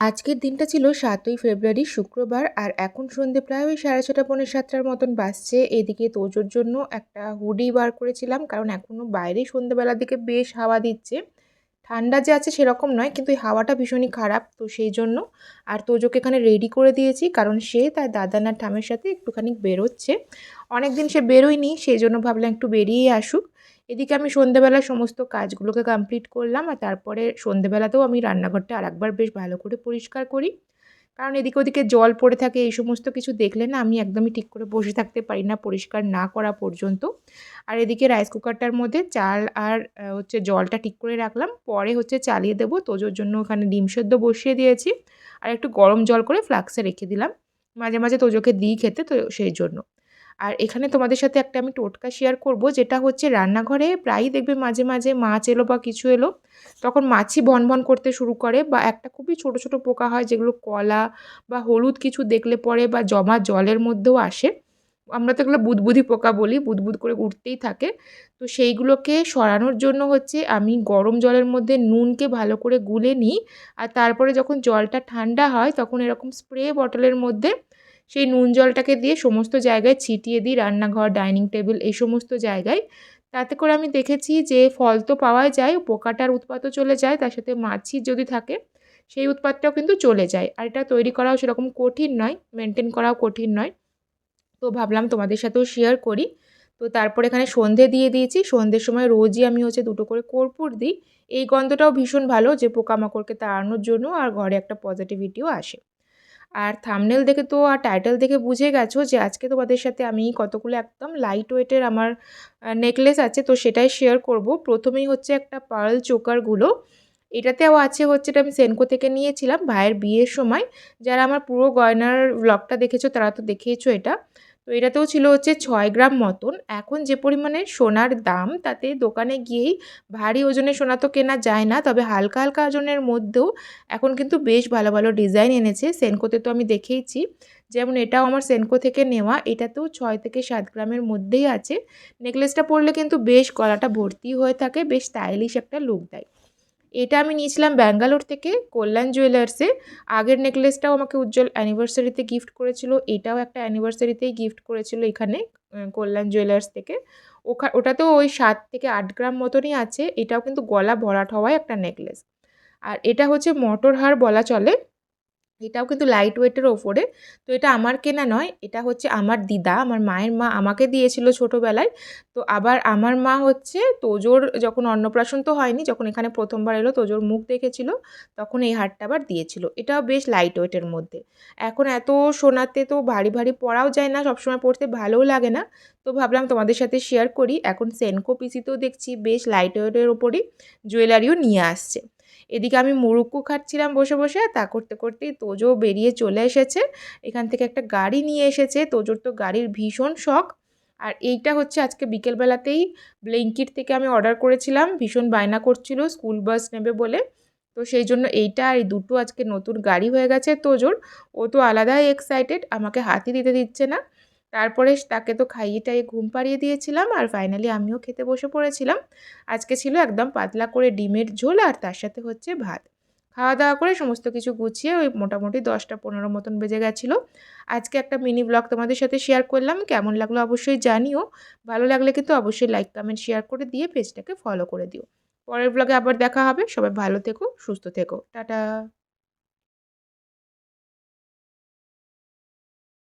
আজকের দিনটা ছিল সাতই ফেব্রুয়ারি, শুক্রবার, আর এখন সন্ধে প্রায় ওই সাড়ে ছটা পনেরো সাতটার মতন বাজছে। এদিকে তোজোর জন্য একটা হুডি বার করেছিলাম, কারণ এখনও বাইরে সন্ধেবেলার দিকে বেশ হাওয়া দিচ্ছে। ঠান্ডা যে আছে সেরকম নয়, কিন্তু এই হাওয়াটা ভীষণই খারাপ, তো সেই জন্য। আর তোজোকে এখানে রেডি করে দিয়েছি, কারণ সে তার দাদানার ঠামের সাথে একটুখানি বেরোচ্ছে। অনেক দিন সে বেরোয়নি, সেই জন্য ভাবলাম একটু বেরিয়ে আসুক। এদিকে আমি সন্ধেবেলা সমস্ত কাজগুলোকে কমপ্লিট করলাম আর তারপরে সন্ধেবেলাতেও আমি রান্নাঘরটা আরেকবার বেশ ভালো করে পরিষ্কার করি। কারণ এদিকে ওদিকে জল পড়ে থাকে, এই সমস্ত কিছু দেখলে না আমি একদমই ঠিক করে বসে থাকতে পারি না, পরিষ্কার না করা পর্যন্ত। আর এদিকে রাইস কুকারটার মধ্যে চাল আর হচ্ছে জলটা ঠিক করে রাখলাম। পরে হচ্ছে চালিয়ে দেবো, তোজোর জন্য ওখানে ডিম সেদ্ধ বসিয়ে দিয়েছি। আর একটু গরম জল করে ফ্লাক্সে রেখে দিলাম। মাঝে মাঝে তোজোকে দিই খেতে, তো সেই জন্য। আর এখানে তোমাদের সাথে একটা আমি টোটকা শেয়ার করব, যেটা হচ্ছে রান্নাঘরে প্রায়ই দেখবে মাঝে মাঝে মাছ এলো বা কিছু এলো, তখন মাছি ভন করতে শুরু করে বা একটা খুবই ছোট ছোট পোকা হয় যেগুলো কলা বা হলুদ কিছু দেখলে পরে বা জমা জলের মধ্যেও আসে। আমরা তো এগুলো বুদবুদি পোকা বলি, বুদবুদ করে উঠতেই থাকে। তো সেইগুলোকে সরানোর জন্য হচ্ছে আমি গরম জলের মধ্যে নুনকে ভালো করে গুলে নিই, আর তারপরে যখন জলটা ঠান্ডা হয় তখন এরকম স্প্রে বটলের মধ্যে সেই নুন জলটাকে দিয়ে সমস্ত জায়গায় ছিটিয়ে দিই, রান্নাঘর, ডাইনিং টেবিল, এই সমস্ত জায়গায়। তাতে করে আমি দেখেছি যে ফল তো পাওয়াই যায়, পোকাটার উৎপাতও চলে যায়, তার সাথে মাছি যদি থাকে, সেই উৎপাতটাও কিন্তু চলে যায়। আর এটা তৈরি করাও সেরকম কঠিন নয় মেনটেন করাও কঠিন নয়। তো ভাবলাম তোমাদের সাথেও শেয়ার করি। তো তারপর এখানে সন্ধে দিয়ে দিয়েছি। সন্ধ্যের সময় রোজই আমি হচ্ছে দুটো করে কর্পূর দিই। এই গন্ধটাও ভীষণ ভালো যে পোকামাকড়কে তাড়ানোর জন্য আর ঘরে একটা পজিটিভিটিও আসে। আর থামনেল দেখে তো আর টাইটেল দেখে বুঝে গেছো যে আজকে তোমাদের সাথে আমি কতগুলো একদম লাইট ওয়েটের আমার নেকলেস আছে, তো সেটাই শেয়ার করব। প্রথমেই হচ্ছে একটা পার্ল চোকারগুলো এটাতেও আছে হচ্ছে এটা আমি সেনকো থেকে নিয়েছিলাম, ভাইয়ের বিয়ের সময়। যারা আমার পুরো গয়নার ব্লগটা দেখেছ তারা তো দেখেইছো এটা। তো এটাতেও ছিল হচ্ছে ছয় গ্রাম মতন। এখন যে পরিমাণে সোনার দাম, তাতে দোকানে গিয়েই ভারী ওজনের সোনা তো কেনা যায় না, তবে হালকা হালকা ওজনের মধ্যেও এখন কিন্তু বেশ ভালো ভালো ডিজাইন এনেছে। সেনকোতে তো আমি দেখেইছি, যেমন এটাও আমার সেনকো থেকে নেওয়া, এটাতেও ছয় থেকে সাত গ্রামের মধ্যেই আছে। নেকলেসটা পরলে কিন্তু বেশ গলাটা ভর্তি হয়ে থাকে, বেশ স্টাইলিশ একটা লুক দেয়। এটা আমি নিয়েছিলাম ব্যাঙ্গালোর থেকে, কল্যাণ জুয়েলার্সে। আগের নেকলেসটাও আমাকে উজ্জ্বল অ্যানিভার্সারিতে গিফট করেছিল, এটাও একটা অ্যানিভার্সারিতেই গিফট করেছিল এখানে কল্যাণ জুয়েলার্স থেকে। ওখা, ওটাতেও ওই সাত থেকে আট গ্রাম মতনই আছে, এটাও কিন্তু গলা ভরাট হওয়ায় একটা নেকলেস। আর এটা হচ্ছে মটর হার বলা চলে। এটাও কিন্তু লাইট ওয়েটের ওপরে। তো এটা আমার কেনা নয়, এটা হচ্ছে আমার দিদা, আমার মায়ের মা আমাকে দিয়েছিল ছোটোবেলায়। তো আবার আমার মা হচ্ছে তোজোর যখন অন্নপ্রাশন তো হয়নি, যখন এখানে প্রথমবার এলো তোজোর মুখ দেখেছিল, তখন এই হারটা আবার দিয়েছিল। এটাও বেশ লাইট ওয়েটের মধ্যে। এখন এত সোনাতে তো ভারী ভারী পরাও যায় না, সবসময় পড়তে ভালোও লাগে না। তো ভাবলাম তোমাদের সাথে শেয়ার করি। এখন সেনকো পিসিতেও দেখছি, বেশ লাইট ওয়েটের ওপরই জুয়েলারিও নিয়ে আসছে। এদিকে আমি মুরুক্কু খাচ্ছিলাম বসে বসে তা করতে করতেই তোজো বেরিয়ে চলে এসেছে। এখান থেকে একটা গাড়ি নিয়ে এসেছে, তোজোর তো গাড়ির ভীষণ শখ। আর এইটা হচ্ছে আজকে বিকেলবেলাতেই ব্লিঙ্কিট থেকে আমি অর্ডার করেছিলাম, ভীষণ বায়না করছিল, স্কুল বাস নেবে বলে। তো সেই জন্য এইটা আর এই দুটো আজকে নতুন গাড়ি হয়ে গেছে তোজোর। ও তো আলাদাই এক্সাইটেড আমাকে হাতি দিতে দিচ্ছে না। তারপরে তাকে তো খাইয়ে টাইয়ে ঘুম পাড়িয়ে দিয়েছিলাম আর ফাইনালি আমিও খেতে বসে পড়েছিলাম। আজকে ছিল একদম পাতলা করে ডিমের ঝোল আর তার সাথে হচ্ছে ভাত। খাওয়া দাওয়া করে সমস্ত কিছু গুছিয়ে ওই মোটামুটি দশটা পনেরো মতন বেজে গেছিল। আজকে একটা মিনি ব্লগ তোমাদের সাথে শেয়ার করলাম। কেমন লাগল অবশ্যই জানিও। ভালো লাগলে কিন্তু অবশ্যই লাইক কমেন্ট শেয়ার করে দিয়ে পেজটাকে ফলো করে দিও। পরের ব্লগে আবার দেখা হবে। সবাই ভালো থেকো, সুস্থ থেকো। টাটা।